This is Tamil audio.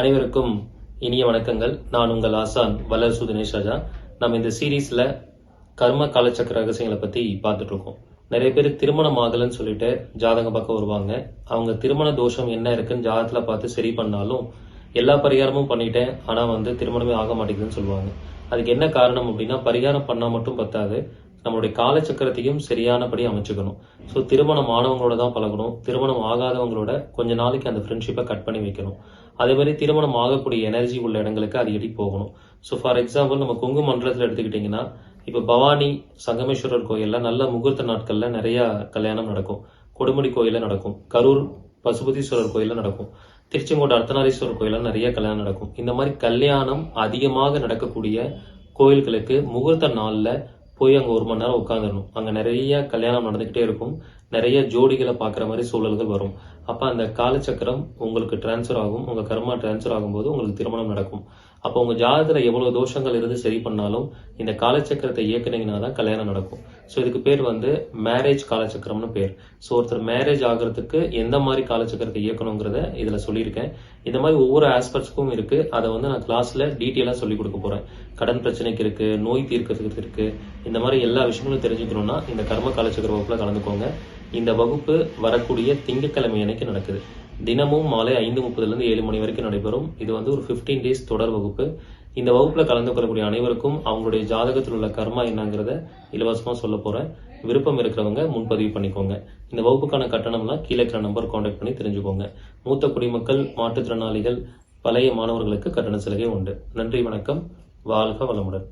அனைவருக்கும் இனிய வணக்கங்கள். நான் உங்கள் ஆசான் வல்லரசு தினேஷ் ராஜா. நம்ம இந்த சீரீஸ்ல கர்ம காலச்சக்கர ரகசியங்களை பத்தி பார்த்துட்டு இருக்கோம் நிறைய பேர் திருமணம் ஆகலைன்னு சொல்லிட்டு ஜாதகம் பக்கம் வருவாங்க. அவங்க திருமண தோஷம் என்ன இருக்குன்னு ஜாதகத்துல பார்த்து சரி பண்ணாலும் எல்லா பரிகாரமும் பண்ணிட்டேன். ஆனா வந்து திருமணமே ஆக மாட்டேங்குதுன்னு சொல்லுவாங்க. அதுக்கு என்ன காரணம் அப்படின்னா பரிகாரம் பண்ணா மட்டும் பத்தாது. நம்மளுடைய காலச்சக்கரத்தையும் சரியானபடி அமைச்சுக்கணும். ஸோ திருமணம் ஆனவங்களோட தான் பழகணும். திருமணம் ஆகாதவங்களோட கொஞ்ச நாளைக்கு அந்த ஃப்ரெண்ட்ஷிப்பை கட் பண்ணி வைக்கணும். அதே மாதிரி திருமணம் ஆகக்கூடிய எனர்ஜி உள்ள இடங்களுக்கு அடிக்கடி போகணும். ஸோ ஃபார் எக்ஸாம்பிள் நம்ம கொங்கு மண்டலத்தில் எடுத்துக்கிட்டிங்கன்னா இப்போ பவானி சங்கமேஸ்வரர் கோயிலில் நல்ல முகூர்த்த நாட்களில் நிறைய கல்யாணம் நடக்கும். கொடுமுடி கோயிலில் நடக்கும். கரூர் பசுபதீஸ்வரர் கோயிலில் நடக்கும். திருச்செங்கோடு அர்த்தநாரீஸ்வரர் கோயிலில் நிறைய கல்யாணம் நடக்கும். இந்த மாதிரி கல்யாணம் அதிகமாக நடக்கக்கூடிய கோயில்களுக்கு முகூர்த்த நாளில் போய் அங்கே ஒரு மணி நேரம் உட்காந்துடணும் அங்கே நிறைய கல்யாணம் நடந்துக்கிட்டே இருக்கும். நிறைய ஜோடிகளை பார்க்குற மாதிரி சூழல்கள் வரும். அப்போ அந்த காலச்சக்கரம் உங்களுக்கு டிரான்ஸ்ஃபர் ஆகும். உங்கள் கர்மா டிரான்ஸ்ஃபர் ஆகும்போது உங்களுக்கு திருமணம் நடக்கும். அப்போ உங்கள் ஜாதகத்தில் எவ்வளோ தோஷங்கள் இருந்து சரி பண்ணாலும் இந்த காலச்சக்கரத்தை இயக்குனீங்கன்னா தான் கல்யாணம் நடக்கும். ஸோ இதுக்கு பேர் வந்து மேரேஜ் காலச்சக்கரம்னு பேர். ஸோ ஒருத்தர் மேரேஜ் ஆகிறதுக்கு எந்த மாதிரி காலச்சக்கரத்தை இயக்கணுங்கிறத இதில் சொல்லியிருக்கேன். இந்த மாதிரி ஒவ்வொரு ஆஸ்பெக்ட்ஸ்க்கும் இருக்கு. அதை வந்து நான் கிளாஸில் டீட்டெயிலாக சொல்லி கொடுக்க போகிறேன் கடன் பிரச்சனைக்கு இருக்கு நோய் தீர்க்கிறதுக்கு இருக்கு. இந்த மாதிரி எல்லா விஷயங்களும் தெரிஞ்சுக்கணும்னா இந்த கர்ம காலச்சக்கர வகுப்பில் கலந்துக்கோங்க. இந்த வகுப்பு வரக்கூடிய திங்கட்கிழமை அன்னைக்கு நடக்குது. தினமும் மாலை ஐந்து முப்பதுல இருந்து ஏழு மணி வரைக்கும் நடைபெறும். இது வந்து ஒரு 15 டேஸ் தொடர் வகுப்பு. இந்த வகுப்புல கலந்து கொள்ளக்கூடிய அனைவருக்கும் அவங்களுடைய ஜாதகத்தில் உள்ள கர்மா என்னங்கிறத இலவசமா சொல்ல போறேன். விருப்பம் இருக்கிறவங்க முன்பதிவு பண்ணிக்கோங்க. இந்த வகுப்புக்கான கட்டணம்லாம் கீழே இருக்கிற நம்பர் காண்டாக்ட் பண்ணி தெரிஞ்சுக்கோங்க. மூத்த குடிமக்கள் மாற்றுத்திறனாளிகள் பழைய மாணவர்களுக்கு கட்டண சலுகை உண்டு. நன்றி வணக்கம். வாழ்க வளமுடன்.